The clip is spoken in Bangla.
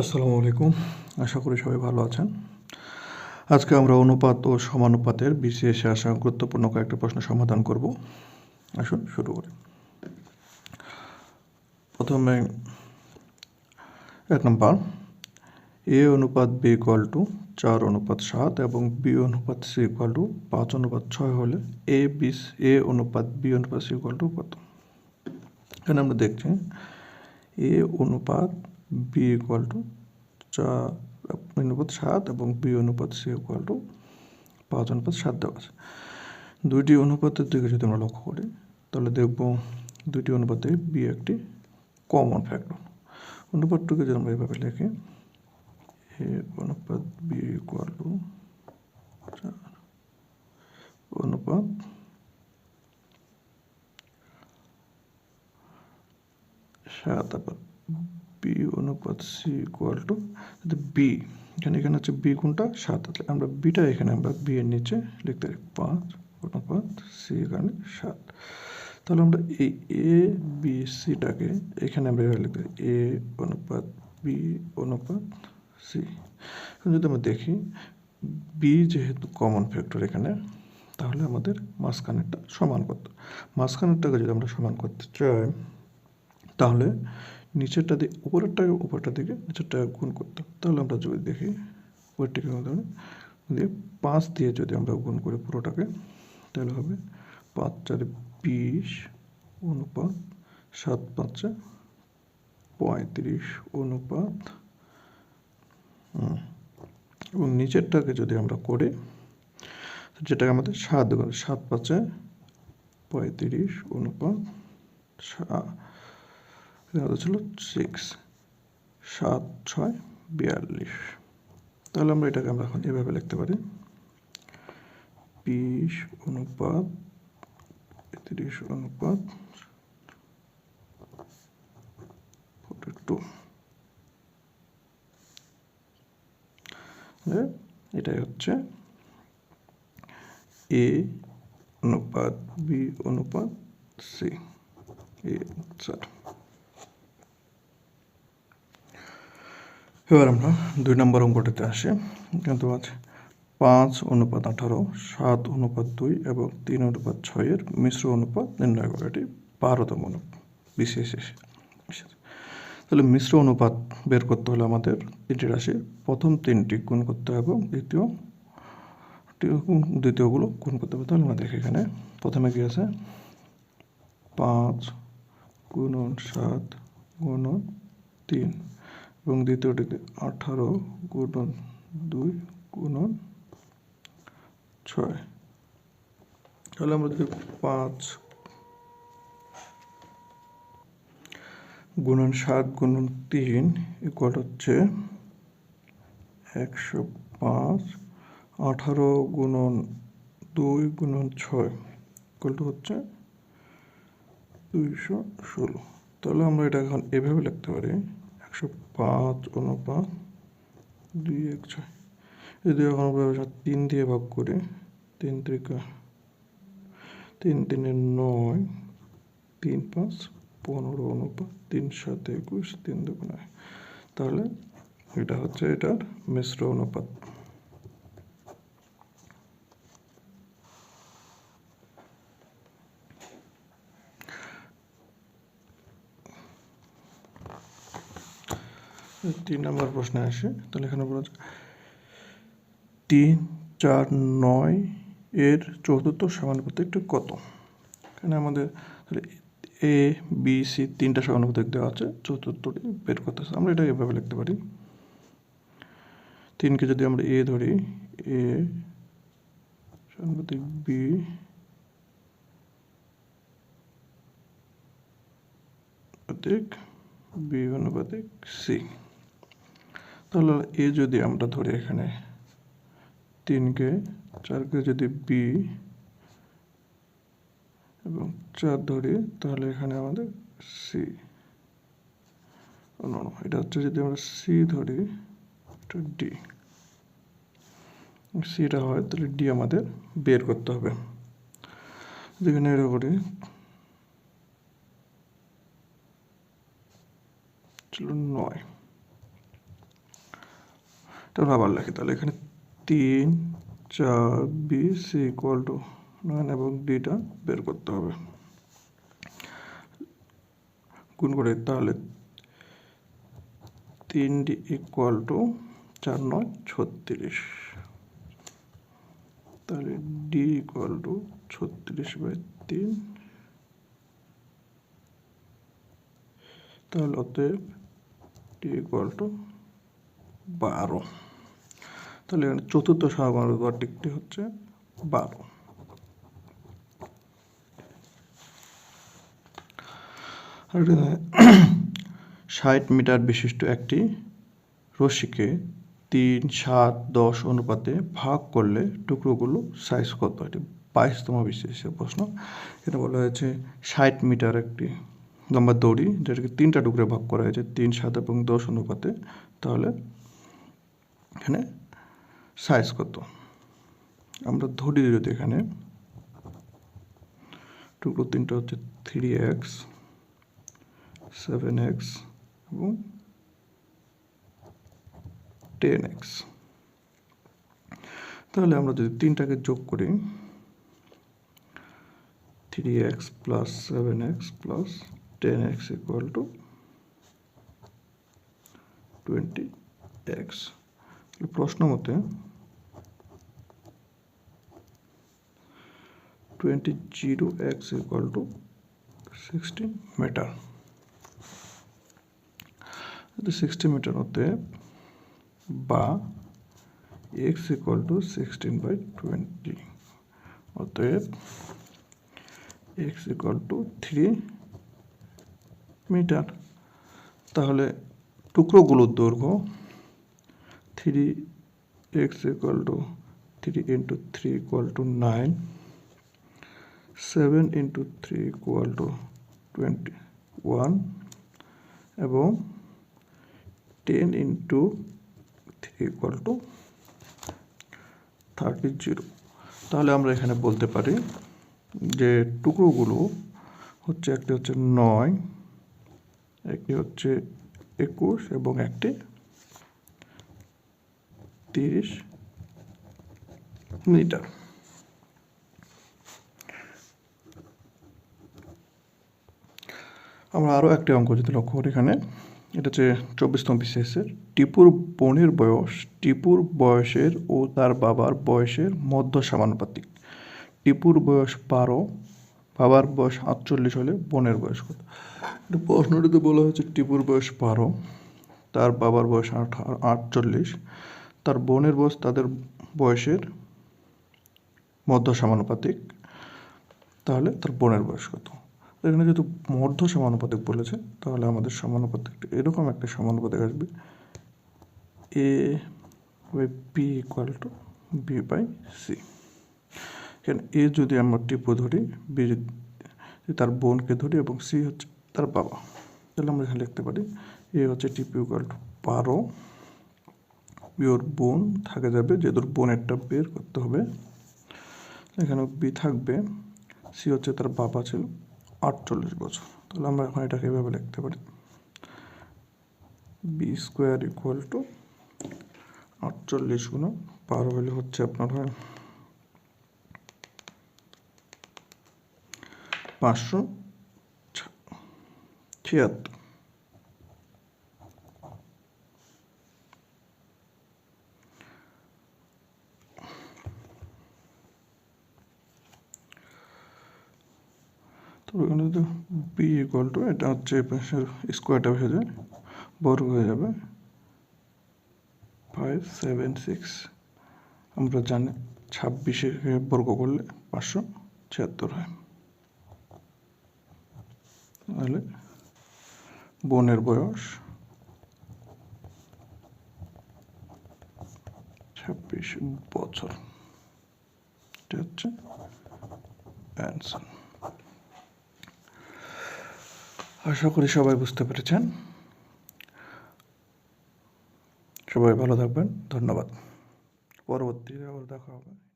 আসসালামু আলাইকুম। আশা করি সবাই ভালো আছেন। আজকে আমরা অনুপাত ও সমানুপাতের বিসিএসে আসা গুরুত্বপূর্ণ কয়েকটা প্রশ্ন সমাধান করব। আসুন, শুরু করি। প্রথমে এক নম্বর, এ অনুপাত বি ইকুয়াল টু চার অনুপাত সাত এবং বি অনুপাত সি ইকুয়াল টু পাঁচ অনুপাত ছয় হলে এ বি এ অনুপাত বি অনুপাত সি ইকুয়াল টু কত? এখানে আমরা দেখছি এ অনুপাত বি ইকুয়াল টু চার অনুপাত সাত এবং বি অনুপাত সি ইকুয়াল টু পাঁচ অনুপাত সাত দেওয়া আছে। দুইটি অনুপাতের দিকে যদি আমরা লক্ষ্য করি, তাহলে দেখব দুইটি অনুপাতে বি একটি কমন ফ্যাক্টর অনুপাতটুকে যদি আমরা এভাবে লিখি এ অনুপাত বি ইকুয়াল টু চার, অনুপাত সাত, আবার বি অনুপাত সি ইকুয়াল টু বি এখানে এখানে হচ্ছে বি কোনটা সাত, তাহলে আমরা বিটা এখানে আমরা বি এর নিচে লিখতে পারি পাঁচ অনুপাত সি এখানে সাত। তাহলে আমরা এই এ বি সিটাকে এখানে আমরা এভাবে লিখতে পারি। এ অনুপাত বি অনুপাত সি এখন যদি আমরা দেখি বি যেহেতু কমন ফ্যাক্টর এখানে, তাহলে আমাদের মাঝখানেরটা সমান করতে মাঝখানেরটাকে যদি আমরা সমান করতে চাই, তাহলে নিচেরটা দিয়ে, উপরেরটাকে উপরটার দিকে নিচেরটাকে গুণ করতাম তাহলে আমরা যদি দেখি উপরটাকে ধরে দিয়ে পাঁচ দিয়ে যদি আমরা গুণ করি পুরোটাকে, তাহলে হবে পাঁচ চারে বিশ অনুপাত সাত পাঁচে পঁয়ত্রিশ অনুপাত এবং নিচেরটাকে যদি আমরা করি, যেটাকে আমাদের সাত সাত পাঁচে পঁয়ত্রিশ অনুপাত এটা ছিল সিক্স সাত, ছয়, বিয়াল্লিশ। তাহলে আমরা এটাকে আমরা এখন এভাবে লিখতে পারি। বিশ অনুপাত, তিরিশ অনুপাত টু এটাই হচ্ছে এ অনুপাত, বি অনুপাত, সি, এ, স্যার। এবার আমরা দুই নম্বর অঙ্কটিতে আসি। কিন্তু আছে পাঁচ অনুপাত আঠারো, সাত অনুপাত দুই এবং তিন অনুপাত ছয়ের মিশ্র অনুপাত নির্ণয় করা। এটি বারোতম অনুপাত বিশেষ তাহলে মিশ্র অনুপাত বের করতে হলে আমাদের তিনটি রাশি, প্রথম তিনটি গুণ করতে হবে এবং দ্বিতীয় দ্বিতীয়গুলো গুণ করতে হবে। তাহলে আমরা দেখি এখানে, প্রথমে কী আছে? পাঁচ গুণন সাত গুণন তিন। এবং দ্বিতীয়টিতে আঠারো গুণন দুই গুণন ছয়। তাহলে আমরা যদি পাঁচ গুণন সাত গুণন তিন ইকুয়াল হচ্ছে একশো পাঁচ। আঠারো গুণন দুই গুণন ছয় ইকুয়াল হচ্ছে দুইশো ষোলো। তাহলে আমরা এটা এখন এভাবে লিখতে পারি। একশো পাঁচ অনুপাত দুই এক ছয়। এই দুই এখন তিন দিয়ে ভাগ করে, তিন ত্রিকা, তিন তিনে নয়, তিন পাঁচ, পনেরো অনুপাত তিন সাত একুশ, তিন নয় তাহলে এটা হচ্ছে এটার মিশ্র অনুপাত। তিন নম্বর প্রশ্নে আসে, তাহলে এখানে বলা যায় তিন, চার, নয়, এর চতুর্থ সমানুপাতিকটি কত? এখানে আমাদের তাহলে এ বি সি তিনটা সমানুপাতিক দেওয়া আছে, চতুর্থটি বের করতেছে আমরা এটা এভাবে লিখতে পারি। তিনকে যদি আমরা এ ধরি এ সমানুপাতিক বি অনুপাতিক বি অনুপাতিক সি তাহলে এ যদি আমরা ধরি এখানে, তিনকে চারকে যদি বি এবং চার ধরি, তাহলে এখানে আমাদের সি এটা হচ্ছে যদি আমরা সি ধরি, এটা ডি সিটা হয়, তাহলে ডি আমাদের বের করতে হবে। যেখানে এটা করি, চলো নয়। আমরা আবার লিখি তাহলে এখানে তিন, চার B C equal to nine এবং ডিটা বের করতে হবে। গুণ করে তাহলে তিন ডি ইকুয়াল টু চার, নয়, ছত্রিশ। তাহলে ডি ইকুয়াল টু ছত্রিশ বাই তিন। তাহলে অতএব ডি ইকুয়াল টু বারো। তাহলে এখানে চতুর্থ সহগণের দিকটি হচ্ছে বারো। ষাট মিটার বিশিষ্ট একটি রশ্মিকে তিন, সাত, দশ অনুপাতে ভাগ করলে টুকরোগুলো সাইজ কত? এটি বাইশতম বিশেষের প্রশ্ন। এটা বলা হয়েছে ষাট মিটার একটি লম্বা দড়ি, যেটাকে তিনটা টুকরে ভাগ করা হয়েছে, তিন, সাত এবং দশ অনুপাতে। তাহলে এখানে সাইজ কত? আমরা ধরি যদি এখানে, টুকরো তিনটা হচ্ছে থ্রি এক্স সেভেন এক্স এবং টেন এক্স তাহলে আমরা যদি তিনটাকে যোগ করি three x plus seven x plus ten x equal to twenty x প্রশ্ন মতে twenty zero x equal to sixteen meter sixty meter হতে বা x equal to sixteen by twenty অতএব x equal to three meter তাহলে টুকরোগুলোর দৈর্ঘ্য three x equal to three into three equal to nine seven into three equal to twenty one এবং ten into three equal to thirty zero তাহলে আমরা এখানে বলতে পারি যে টুকরোগুলো হচ্ছে, একটি হচ্ছে নয়, একটি হচ্ছে একুশ এবং একটি তিরিশ মিটার। আমরা আরও একটি অঙ্ক যদি লক্ষ্য করি এখানে, এটা হচ্ছে চব্বিশতম বিশেষের টিপুর বোনের বয়স, টিপুর বয়সের ও তার বাবার বয়সের মধ্য সমানুপাতিক। টিপুর বয়স বারো, বাবার বয়স আটচল্লিশ হলে বোনের বয়স কত? প্রশ্নটিতে বলা হয়েছে, টিপুর বয়স বারো, তার বাবার বয়স আট আটচল্লিশ তার বোনের বয়স তাদের বয়সের মধ্য সমানুপাতিক। তাহলে তার বোনের বয়স কত? এখানে যেহেতু মধ্য সমানুপাতিক বলেছে, তাহলে আমাদের সমানুপাতিক এরকম একটা সমানুপাতিক আসবে। A by B equal to B by C. এখানে এ যদি আমরা টিপু ধরি, বি তার বোনকে ধরি এবং সি হচ্ছে তার বাবা, তাহলে আমরা এখানে লিখতে পারি, এ হচ্ছে টিপু ইকুয়াল টু বারো। বি ওর বোন থাকে যাবে যেহেতু বোনেরটা বের করতে হবে। এখানে বি থাকবে, সি হচ্ছে তার বাবা ছিল আটচল্লিশ বছর। তাহলে আমরা এখন এটাকে এভাবে লিখতে পারি। বি স্কোয়ার ইকুয়াল টু আটচল্লিশ গুণ বারো হলে হচ্ছে আপনার হয় পাঁচশো ছিয়াত্তর। তো এখানে তো বি ইকুয়াল টু এটা হচ্ছে পাশের স্কোয়ারটা হয়ে যায় বর্গ হয়ে যাবে ফাইভ সেভেন সিক্স আমরা জানি ছাব্বিশে বর্গ করলে পাঁচশো ছিয়াত্তর হয়। তাহলে বোনের বয়স ছাব্বিশ বছর। এটা হচ্ছে অ্যান্সার আশা করি সবাই বুঝতে পেরেছেন। সবাই ভালো থাকবেন। ধন্যবাদ। পরবর্তীতে আবার দেখা হবে।